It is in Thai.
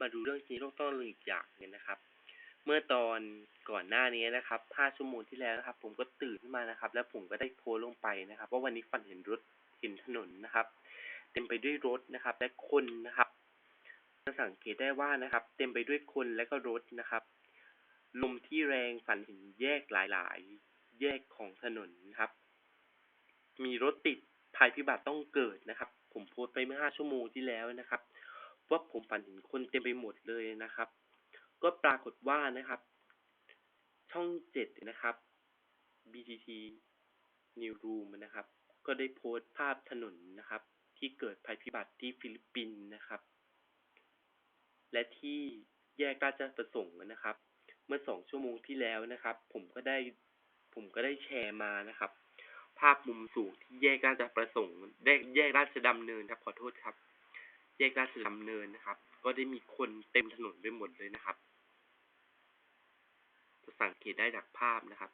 มาดูเรื่องฮีโร่ต้องลืมอีกอย่างหนึงนะครับ เมื่อตอนก่อนหน้านี้นะครับ5ชั่วโมงที่แล้วนะครับ ผมก็ตื่นขึ้นมานะครับ แล้วผมก็ได้โพสลงไปนะครับว่าวันนี้ฝันเห็นรถเห็นถนนนะครับ เต็มไปด้วยรถนะครับ และคนนะครับจะสังเกตได้ว่านะครับ เต็มไปด้วยคนและก็รถนะครับ ลมที่แรงฝันเห็นแยกหลายๆ แยกของถนนนะครับ มีรถติดภัยพิบัติต้องเกิดนะครับ ผมโพสต์ไปเมื่อห้าชั่วโมงที่แล้วนะครับ ว่าผมฝันเห็นคนเต็มไปหมดเลยนะครับ ก็ปรากฏว่านะครับ ช่องเจ็ดนะครับ BTT New Room นะครับ ก็ได้โพสต์ภาพถนนนะครับ ที่เกิดภัยพิบัติที่ฟิลิปปินส์นะครับ และที่แยกราชประสงค์นะครับ เมื่อสองชั่วโมงที่แล้วนะครับ ผมก็ได้ผมก็ได้แชร์มานะครับ ภาพมุมสูงที่แยกราชประสงค์ได้แยกราชดำเนินครับขอโทษครับ แยกราชดำเนินนะครับ ก็ได้มีคนเต็มถนนไปหมดเลยนะครับจะสังเกตได้จากภาพนะครับ